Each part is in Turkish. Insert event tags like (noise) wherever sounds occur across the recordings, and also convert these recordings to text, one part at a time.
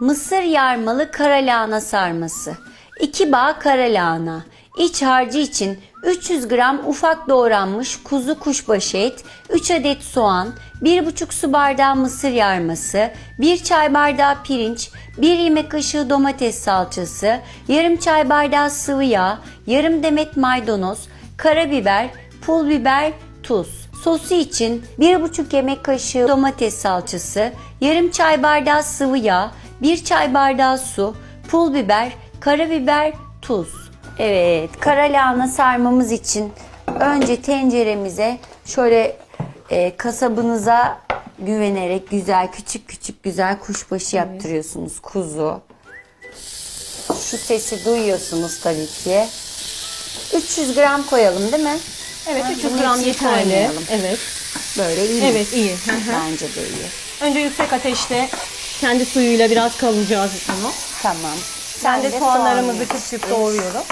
Mısır yarmalı karalahana sarması. 2 bağ karalahana. İç harcı için 300 gram ufak doğranmış kuzu kuşbaşı et, 3 adet soğan, 1,5 su bardağı mısır yarması, 1 çay bardağı pirinç, 1 yemek kaşığı domates salçası, yarım çay bardağı sıvı yağ, yarım demet maydanoz, karabiber, pul biber, tuz. Sosu için 1,5 yemek kaşığı domates salçası, yarım çay bardağı sıvı yağ, 1 çay bardağı su, pul biber, karabiber, tuz. Evet, kara lahana sarmamız için önce tenceremize şöyle e, kasabınıza güvenerek güzel küçük küçük güzel kuşbaşı yaptırıyorsunuz kuzu. Şu sesi duyuyorsunuz tabii ki. 300 gram koyalım değil mi? Evet Ha, 300 bunun gram yeterli. koymayalım. Evet. Böyle iyi. Evet iyi. Bence de iyi. Önce yüksek ateşte kendi suyuyla biraz kavuracağız bunu. Tamam. Ben de de soğanlarımızı küçük kes. doğruyorum.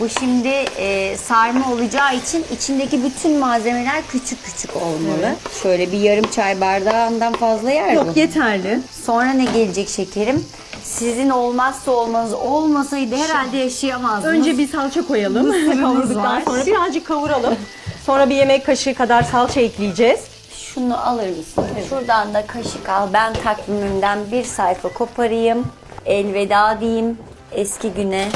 Bu şimdi e, sarma olacağı için içindeki bütün malzemeler küçük küçük olmalı. Şöyle bir yarım çay bardağından fazla yer Yok bu. yeterli. Sonra ne gelecek şekerim? Sizin olmazsa olmaz olmasaydı herhalde yaşayamazdınız. Önce bir salça koyalım. Kavurduktan (laughs) var. sonra (laughs) birazcık kavuralım. Sonra bir yemek kaşığı kadar salça ekleyeceğiz. Şunu alır mısın? Şuradan da kaşık al. Ben takvimimden bir sayfa koparayım. Elveda diyeyim eski güne.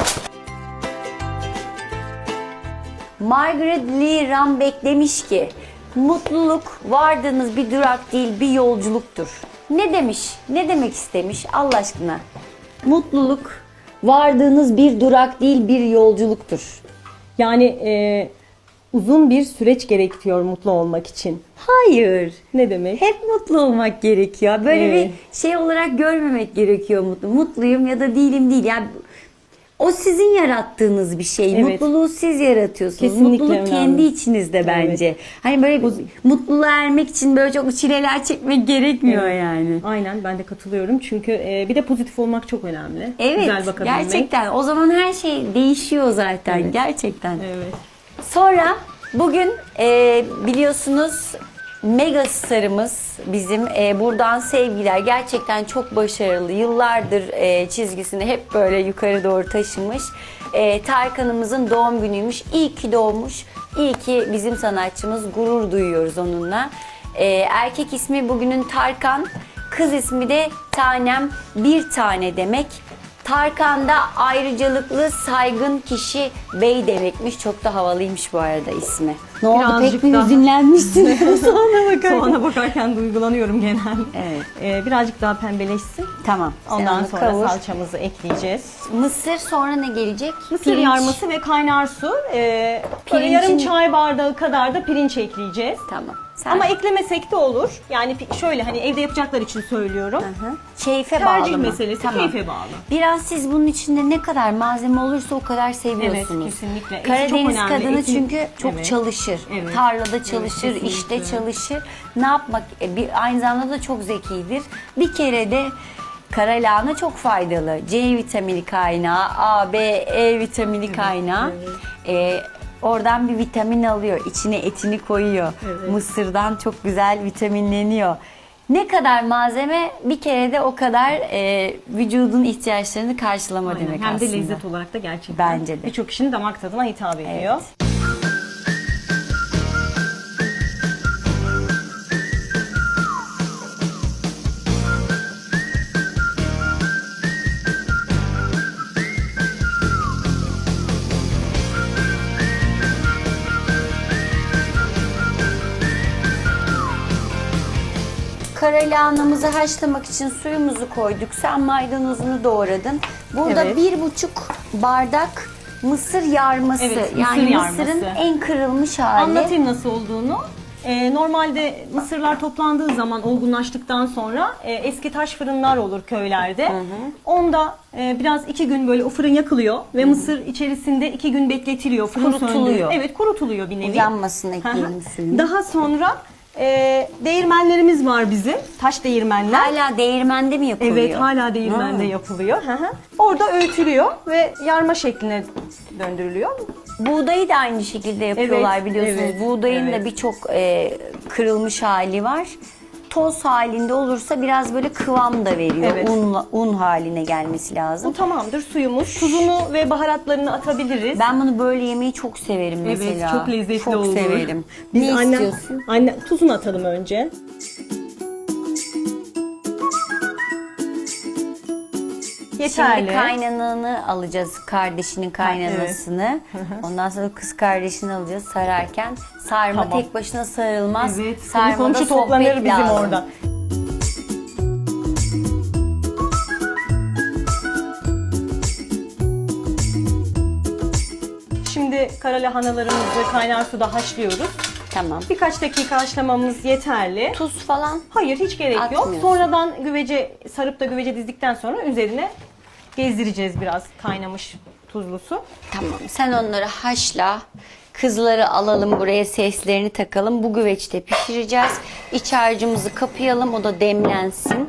Margaret Lee Rambeck demiş ki mutluluk vardığınız bir durak değil bir yolculuktur. Ne demiş? Ne demek istemiş Allah aşkına? Mutluluk vardığınız bir durak değil bir yolculuktur. Yani e, uzun bir süreç gerekiyor mutlu olmak için. Hayır. Ne demek? Hep mutlu olmak gerekiyor. Böyle Evet. bir şey olarak görmemek gerekiyor mutlu. Mutluyum ya da değilim değil. Yani o sizin yarattığınız bir şey. Evet. Mutluluğu siz yaratıyorsunuz. Kesinlikle Mutluluk önemli. kendi içinizde bence. Hani böyle bir mutluluğa ermek için böyle çok çileler çekmek gerekmiyor yani. Aynen ben de katılıyorum. Çünkü e, bir de pozitif olmak çok önemli. Evet. Güzel bakabilmek. gerçekten. O zaman her şey değişiyor zaten. Gerçekten. Evet. Sonra bugün e, biliyorsunuz mega starımız bizim e, buradan sevgiler. Gerçekten çok başarılı. Yıllardır e, çizgisini hep böyle yukarı doğru taşımış. E, Tarkan'ımızın doğum günüymüş. İyi ki doğmuş. İyi ki bizim sanatçımız gurur duyuyoruz onunla. E, erkek ismi bugünün Tarkan. Kız ismi de Tanem. Bir tane demek Tarkan da ayrıcalıklı, saygın kişi bey demekmiş. Çok da havalıymış bu arada ismi. Ne oldu Birazcık pek mi daha- hüzünlenmişsin? (laughs) Sonra bakarım. Soğana bakarken duygulanıyorum genel. Evet. E, birazcık daha pembeleşsin. Tamam. sen Ondan onu sonra kavur. salçamızı ekleyeceğiz. Mısır sonra ne gelecek? Mısır Pirinç. yarması ve kaynar su. E, böyle Pirincin- yarım çay bardağı kadar da pirinç ekleyeceğiz. Tamam. Sen Ama eklemesek de olur. Yani şöyle hani evde yapacaklar için söylüyorum. Hı. keyfe Tercih bağlı mı? meselesi, keyfe bağlı. Biraz siz bunun içinde ne kadar malzeme olursa o kadar seviyorsunuz. Evet, kesinlikle. Eti Karadeniz çok kadını Eti- çünkü çok Evet. çalışır. Evet. Tarlada çalışır, Evet, işte çalışır. Ne yapmak? e, Bir, aynı zamanda da çok zekidir. Bir kere de kara lahana çok faydalı. C vitamini kaynağı, A, B, E vitamini kaynağı. E, oradan bir vitamin alıyor. İçine etini koyuyor. Evet. Mısırdan çok güzel vitaminleniyor. Ne kadar malzeme bir kere de o kadar e, vücudun ihtiyaçlarını karşılama Aynen. demek Hem aslında. de lezzet olarak da gerçekten. Bence de. Birçok kişinin damak tadına hitap ediyor. Evet. Kara lahanamızı haşlamak için suyumuzu koyduk. Sen maydanozunu doğradın. Burada Evet. bir buçuk bardak mısır yarması. Evet, mısır yani yarması. mısırın en kırılmış hali. Anlatayım nasıl olduğunu. Ee, normalde mısırlar toplandığı zaman olgunlaştıktan sonra e, eski taş fırınlar olur köylerde. Onda e, biraz iki gün böyle o fırın yakılıyor ve mısır içerisinde iki gün bekletiliyor. Fırın Kurutuluyor. söndürüyor. Evet kurutuluyor bir nevi. Yanmasın Hı hı. ekleyelim suyunu. Daha sonra e, değirmenlerimiz var bizim. Taş değirmenler. Hala değirmende mi yapılıyor? Evet hala değirmende Ha. yapılıyor. Hı hı. Orada öğütülüyor ve yarma şekline döndürülüyor. Buğdayı da aynı şekilde yapıyorlar Evet, biliyorsunuz. evet, Buğdayın da evet. birçok e, kırılmış hali var. Toz halinde olursa biraz böyle kıvam da veriyor. Evet. Un, un haline gelmesi Bu lazım. tamamdır suyumuz. Tuzunu ve baharatlarını atabiliriz. Ben bunu böyle yemeyi çok severim evet mesela. çok lezzetli çok olur. severim. Biz ne annem, istiyorsun? Anne, tuzunu atalım önce. Yeterli. Şimdi kaynananı alacağız, kardeşinin kaynanasını. (laughs) Ondan sonra kız kardeşini alacağız sararken. Sarma Tamam. tek başına sarılmaz. Evet. Sarmada komşu toplanır bizim lazım. orada. Şimdi kara lahanalarımızı kaynar suda haşlıyoruz. Tamam. Birkaç dakika haşlamamız yeterli. Tuz falan Hayır hiç gerek yok. Atmıyorsun. Sonradan güvece sarıp da güvece dizdikten sonra üzerine gezdireceğiz biraz kaynamış tuzlu su. Tamam sen onları haşla. Kızları alalım buraya seslerini takalım. Bu güveçte pişireceğiz. İç harcımızı kapayalım o da demlensin.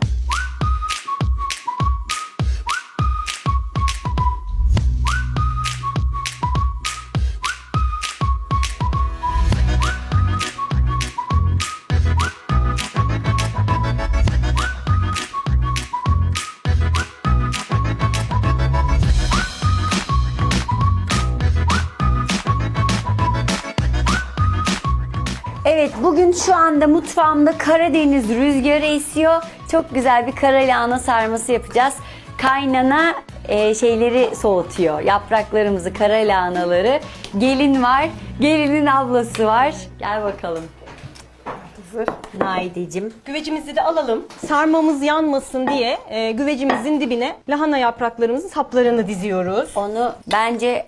Anda mutfağımda Karadeniz rüzgarı esiyor. Çok güzel bir kara lahana sarması yapacağız. Kaynana e, şeyleri soğutuyor. Yapraklarımızı, kara lahanaları. Gelin var. Gelinin ablası var. Gel bakalım. Hazır. Naideciğim. Güvecimizi de alalım. Sarmamız yanmasın diye e, güvecimizin dibine lahana yapraklarımızın saplarını diziyoruz. Onu bence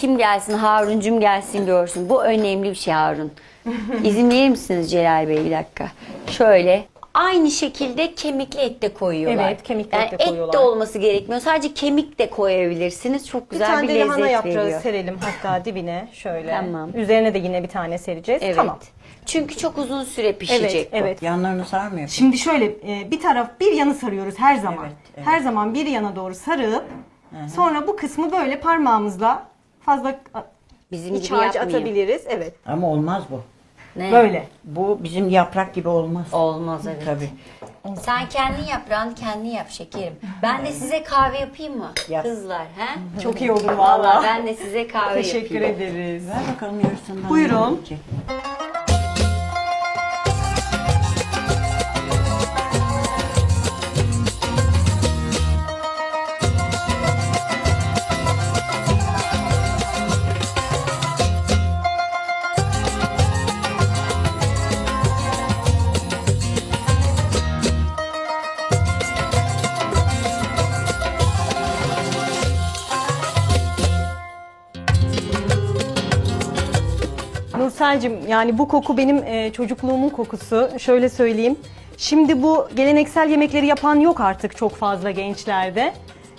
kim gelsin Haruncum gelsin görsün. Bu önemli bir şey Harun. (laughs) İzin verir misiniz Celal Bey bir dakika? Şöyle aynı şekilde kemikli et de koyuyorlar. Evet, kemikli yani et de Et de koyuyorlar. olması gerekmiyor. Sadece kemik de koyabilirsiniz. Çok Bir güzel tane bir, de lahana lezzet yaprağı veriyor. serelim hatta (laughs) dibine şöyle. Tamam. Üzerine de yine bir tane sereceğiz. Evet. Tamam. Çünkü çok uzun süre pişecek Evet, bu. evet. Yanlarını sarmıyor. Şimdi şöyle e, bir taraf bir yanı sarıyoruz her zaman. Evet, evet. Her zaman bir yana doğru sarıp sonra bu kısmı böyle parmağımızla fazla Bizim iç gibi atabiliriz. Evet. Ama olmaz bu. Ne? Böyle. Bu bizim yaprak gibi olmaz. Olmaz evet. Tabii. Sen kendin yaprağını kendin yap şekerim. Ben de size kahve yapayım mı? Yap. Kızlar he? Çok iyi olur Vallahi valla. ben de size kahve Teşekkür yapayım. ederiz. Ver bakalım yarısından. Buyurun. ne olacak? Nursel'cim yani bu koku benim e, çocukluğumun kokusu. Şöyle söyleyeyim. Şimdi bu geleneksel yemekleri yapan yok artık çok fazla gençlerde.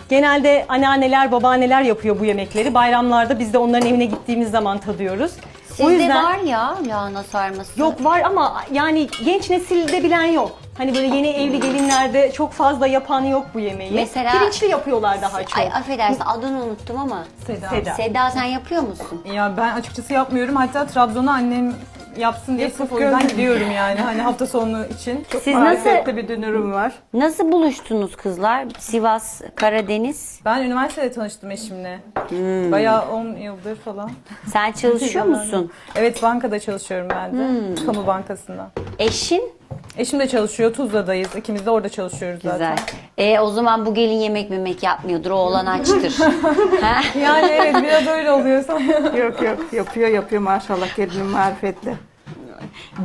Genelde anneanneler, babaanneler yapıyor bu yemekleri. Bayramlarda biz de onların evine gittiğimiz zaman tadıyoruz. Sizde var ya lahana sarması. Yok var ama yani genç nesilde bilen yok. Hani böyle yeni evli gelinlerde çok fazla yapan yok bu yemeği. Mesela- Pirinçli yapıyorlar daha çok. Ay affedersin adını unuttum ama. Seda. Seda. Seda sen yapıyor musun? Ya ben açıkçası yapmıyorum. Hatta Trabzon'a annem yapsın diye sırf o yüzden gidiyorum yani. Hani (laughs) hafta sonu için. Çok Siz marifetli nasıl- bir dönürüm var. Nasıl buluştunuz kızlar? Sivas, Karadeniz. Ben üniversitede tanıştım eşimle. Hmm. Bayağı 10 yıldır falan. Sen çalışıyor musun? Evet bankada çalışıyorum ben de. Hmm. Kamu bankasında. Eşin? Eşim de çalışıyor. Tuzla'dayız. İkimiz de orada çalışıyoruz Güzel. zaten. E, o zaman bu gelin yemek memek yapmıyordur. O olan açtır. (laughs) ha? Yani evet biraz öyle oluyor sanırım. (laughs) Yok yok yapıyor yapıyor maşallah gelinim marifetli.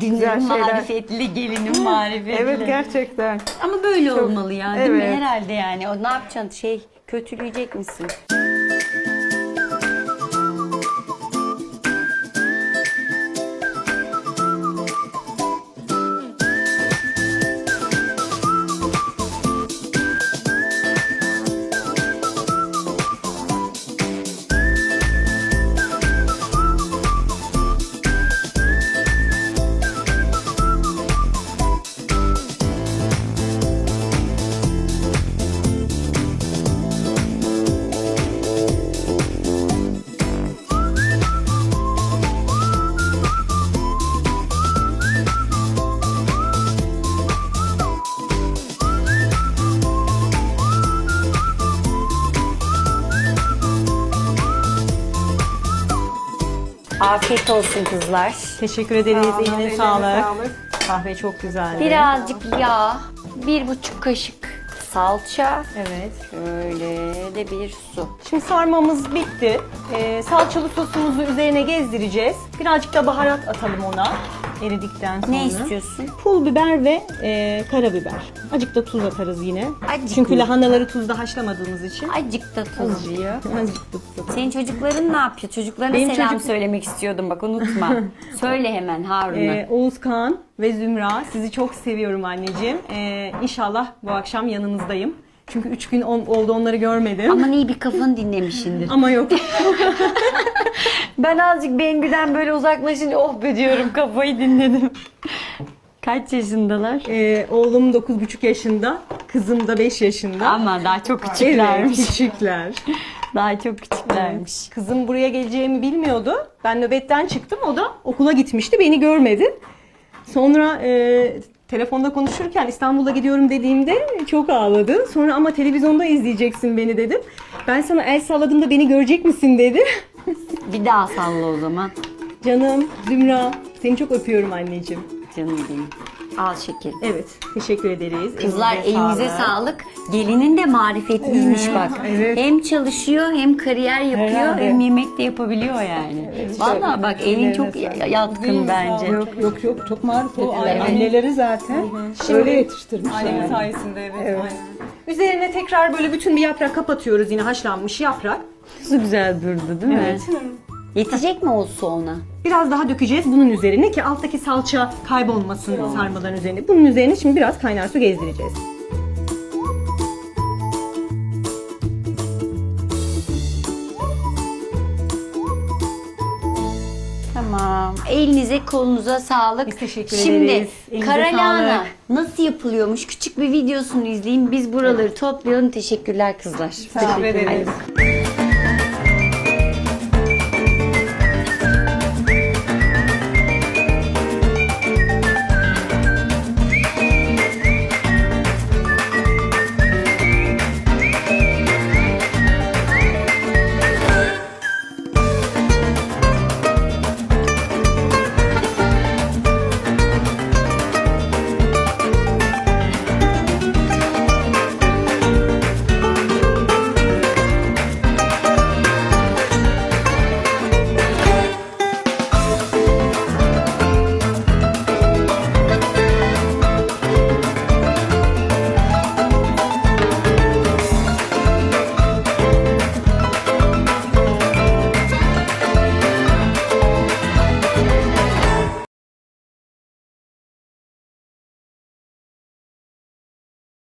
Dünürün şeyler. marifetli, gelinin marifetli. Evet gerçekten. Ama böyle olmalı ya değil mi? Evet. Herhalde yani. O ne yapacaksın? Şey, kötüleyecek misin? Afiyet olsun kızlar. Teşekkür ederiz. Sağ olun, Eline sağlık. sağlık. Kahve çok güzeldi. Birazcık yağ, bir buçuk kaşık salça, Evet. şöyle de bir su. Şimdi sarmamız bitti. Ee, salçalı sosumuzu üzerine gezdireceğiz. Birazcık da baharat atalım ona eridikten sonra. Ne istiyorsun? Pul biber ve e, karabiber. Azıcık da tuz atarız yine. Azıcık Çünkü mı? lahanaları tuzda haşlamadığımız için. Azıcık da tuz. Azıcık (laughs) da tuz. Senin çocukların ne yapıyor? Çocuklarına Benim selam çocuk- söylemek istiyordum bak unutma. (laughs) Söyle hemen Harun'a. Ee, Oğuz Kağan ve Zümra sizi çok seviyorum anneciğim. Ee, inşallah bu akşam yanınızdayım. Çünkü üç gün on- oldu onları görmedim. Ama, iyi bir kafanı dinlemişsindir. yok. (laughs) Ben azıcık Bengü'den böyle uzaklaşınca oh be diyorum kafayı dinledim. Kaç yaşındalar? Ee, oğlum 9,5 yaşında, kızım da 5 yaşında. Ama daha çok Evet, küçüklermiş. küçükler. Daha çok küçüklermiş. Kızım buraya geleceğimi bilmiyordu. Ben nöbetten çıktım, o da okula gitmişti, beni görmedi. Sonra e, telefonda konuşurken İstanbul'a gidiyorum dediğimde çok ağladı. Sonra ama televizyonda izleyeceksin beni dedim. Ben sana el salladığımda beni görecek misin dedi. Bir daha salla o zaman. Canım, Zümra, seni çok öpüyorum anneciğim. Canım benim. Al şeker. Evet, teşekkür ederiz. Kızlar elinize sağlık. Gelinin de marifetliymiş bak. evet. Hem çalışıyor hem kariyer yapıyor Herhalde. hem yemek de yapabiliyor yani. Vallahi bak elin çok yatkın bence. Yok yok yok çok marifetli. O aile- Anneleri zaten öyle yetiştirmiş. Annemin yani. sayesinde evet. aynen. Üzerine tekrar böyle bütün bir yaprak kapatıyoruz yine haşlanmış yaprak. Nasıl güzel durdu değil mi? Yetecek mi o su ona? Biraz daha dökeceğiz bunun üzerine ki alttaki salça kaybolmasın sarmadan üzerine. Bunun üzerine şimdi biraz kaynar su gezdireceğiz. Tamam. Elinize kolunuza sağlık. Biz teşekkür Şimdi ederiz. Elinize karalahana sağlık. nasıl yapılıyormuş? Küçük bir videosunu izleyin. Biz buraları toplayalım. Teşekkürler kızlar. Teşekkür ederiz.